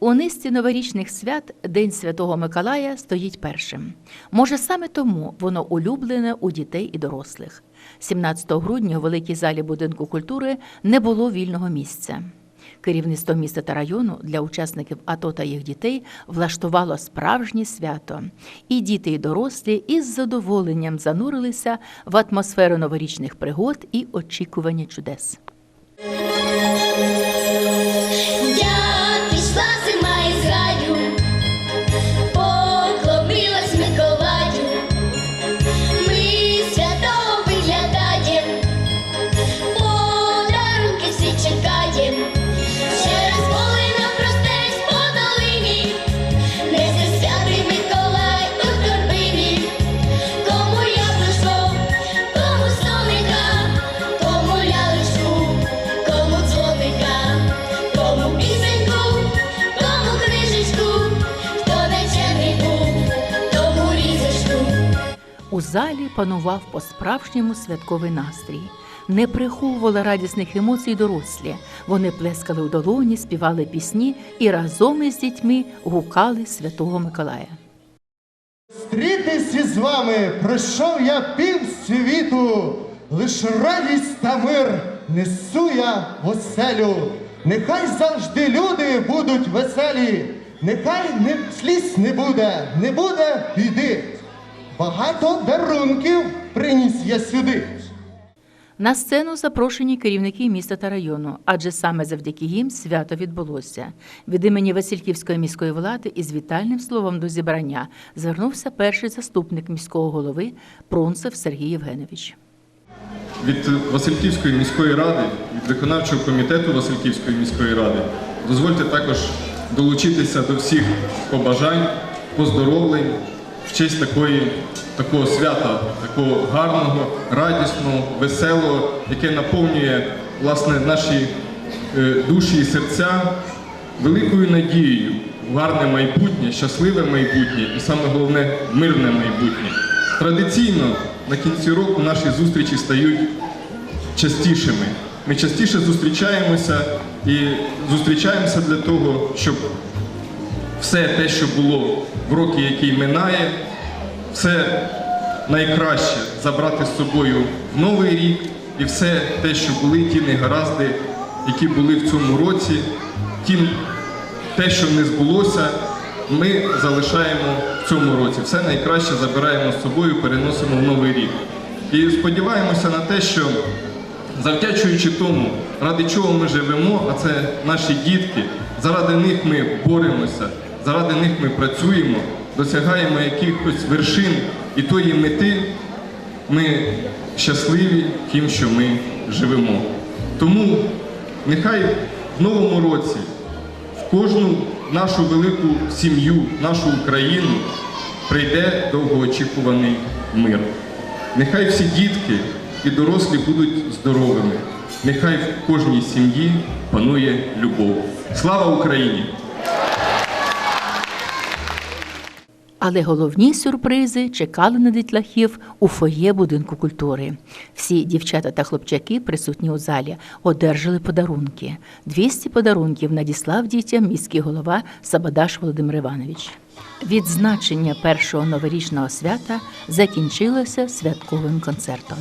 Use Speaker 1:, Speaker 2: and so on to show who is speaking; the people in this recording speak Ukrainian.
Speaker 1: У низці новорічних свят День Святого Миколая стоїть першим. Може, саме тому воно улюблене у дітей і дорослих. 17 грудня у великій залі будинку культури не було вільного місця. Керівництво міста та району для учасників АТО та їх дітей влаштувало справжнє свято. І діти, і дорослі із задоволенням занурилися в атмосферу новорічних пригод і очікування чудес.
Speaker 2: У
Speaker 1: залі панував по-справжньому святковий настрій. Не приховували радісних емоцій дорослі. Вони плескали у долоні, співали пісні і разом із дітьми гукали Святого Миколая.
Speaker 3: Зустрітись із вами пройшов я пів світу, лиш радість та мир несу я в оселю. Нехай завжди люди будуть веселі, нехай не сліз не буде, не буде біди. Багато дарунків приніс я сюди.
Speaker 1: На сцену запрошені керівники міста та району, адже саме завдяки їм свято відбулося. Від імені Васильківської міської влади із вітальним словом до зібрання звернувся перший заступник міського голови Пронцев Сергій Євгенович.
Speaker 4: від Васильківської міської ради, від виконавчого комітету Васильківської міської ради. Дозвольте також долучитися до всіх побажань, поздоровлень в честь такої, такого свята, такого гарного, радісного, веселого, яке наповнює власне наші е, душі і серця великою надією гарне майбутнє, щасливе майбутнє і саме головне мирне майбутнє. Традиційно на кінці року наші зустрічі стають частішими. Ми частіше зустрічаємося і зустрічаємося для того, щоб все те, що було в роки, який минає, все найкраще забрати з собою в новий рік і все те, що були ті негаразди, які були в цьому році, ті, те, що не збулося, ми залишаємо в цьому році. Все найкраще забираємо з собою, переносимо в новий рік. І сподіваємося на те, що завдячуючи тому, ради чого ми живемо, а це наші дітки, заради них ми боремося, заради них ми працюємо, досягаємо якихось вершин і тої мети, ми щасливі тим, що ми живемо. Тому нехай в новому році в кожну нашу велику сім'ю, нашу Україну прийде довгоочікуваний мир. Нехай всі дітки і дорослі будуть здоровими. Нехай в кожній сім'ї панує любов. Слава Україні!
Speaker 1: Але головні сюрпризи чекали на дітлахів у фоє будинку культури. Всі дівчата та хлопчаки, присутні у залі, одержали подарунки. 200 подарунків надіслав дітям міський голова Сабадаш Володимир Іванович. Відзначення першого новорічного свята закінчилося святковим концертом.